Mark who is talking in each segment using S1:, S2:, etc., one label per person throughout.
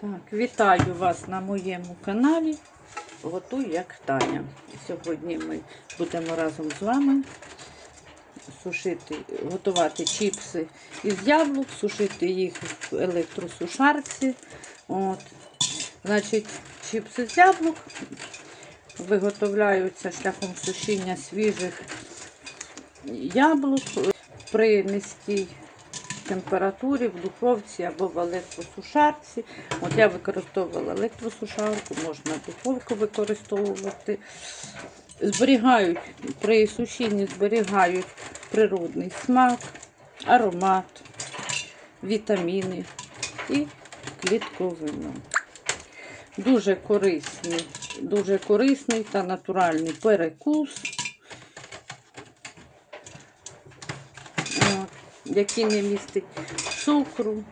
S1: Так, вітаю вас на моєму каналі. Готуй як Таня. Сьогодні ми будемо разом з вами сушити, готувати чіпси із яблук, сушити їх в електросушарці. От. Значить, чіпси з яблук виготовляються шляхом сушіння свіжих яблук при низькій температурі в духовці або в електросушарці. От я використовувала електросушарку, можна духовку використовувати. Зберігають при сушінні зберігають природний смак, аромат, вітаміни і клітковину. Дуже корисний, дуже корисний та натуральний перекус. От, який не містить цукру,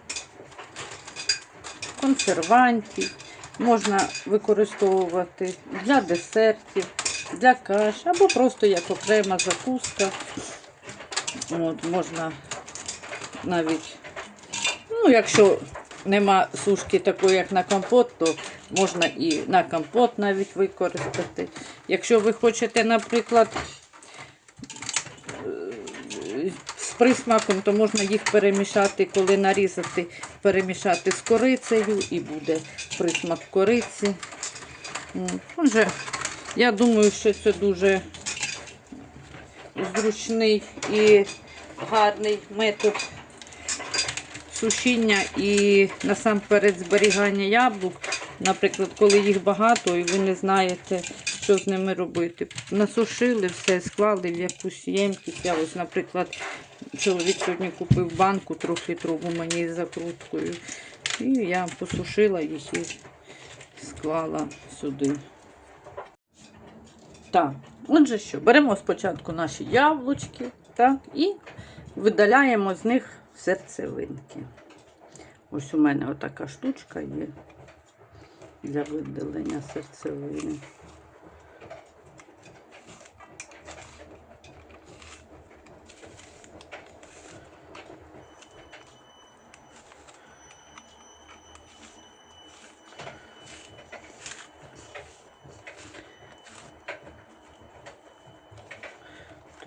S1: консервантів. Можна використовувати для десертів, для каш, або просто як окрема закуска. От, можна навіть, ну, якщо нема сушки такої, як на компот, то можна і на компот навіть використати. Якщо ви хочете, наприклад, з присмаком, то можна їх перемішати, коли нарізати, перемішати з корицею і буде присмак кориці. Отже, я думаю, що це дуже зручний і гарний метод сушіння і насамперед зберігання яблук. Наприклад, коли їх багато і ви не знаєте, що з ними робити. Насушили все, склали в якусь ємкість. Я ось, наприклад, чоловік сьогодні купив банку трьохлітрову мені з закруткою. І я посушила їх і склала сюди. Так, отже що, беремо спочатку наші яблучки так, і видаляємо з них серцевинки. Ось у мене отака штучка є для видалення серцевини.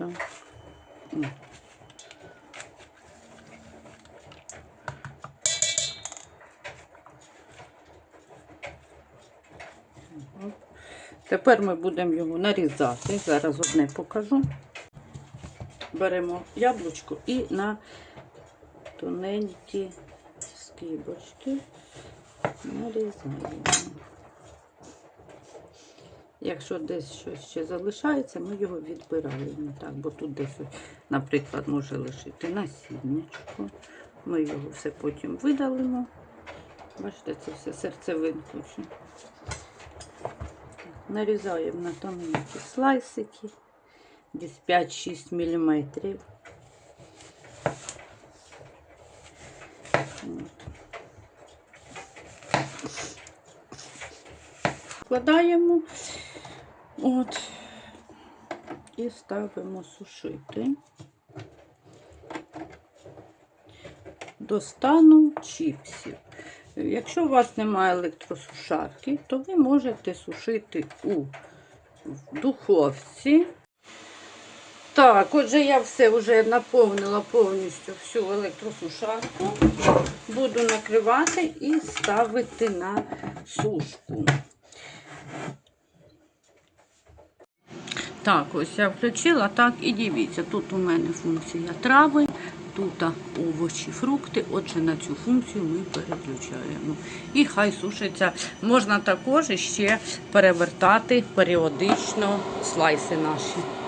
S1: Так. Тепер ми будемо його нарізати. Зараз одне покажу. Беремо яблучко і на тоненькі скибочки нарізаємо. Якщо десь щось ще залишається, ми його відбираємо. Так, бо тут десь, наприклад, може лишити насіннячко. Ми його все потім видалимо. Бачите, це все серцевинку. Нарізаємо на тоненькі слайсики, десь 5-6 мм. Вкладаємо от, і ставимо сушити до стану чіпсів. Якщо у вас немає електросушарки, то ви можете сушити у духовці. Так, отже, я все вже наповнила повністю всю електросушарку. Буду накривати і ставити на сушку. Так, ось я включила, так, і дивіться, тут у мене функція трави, тут овочі, фрукти. Отже, на цю функцію ми переключаємо. І хай сушиться. Можна також ще перевертати періодично слайси наші.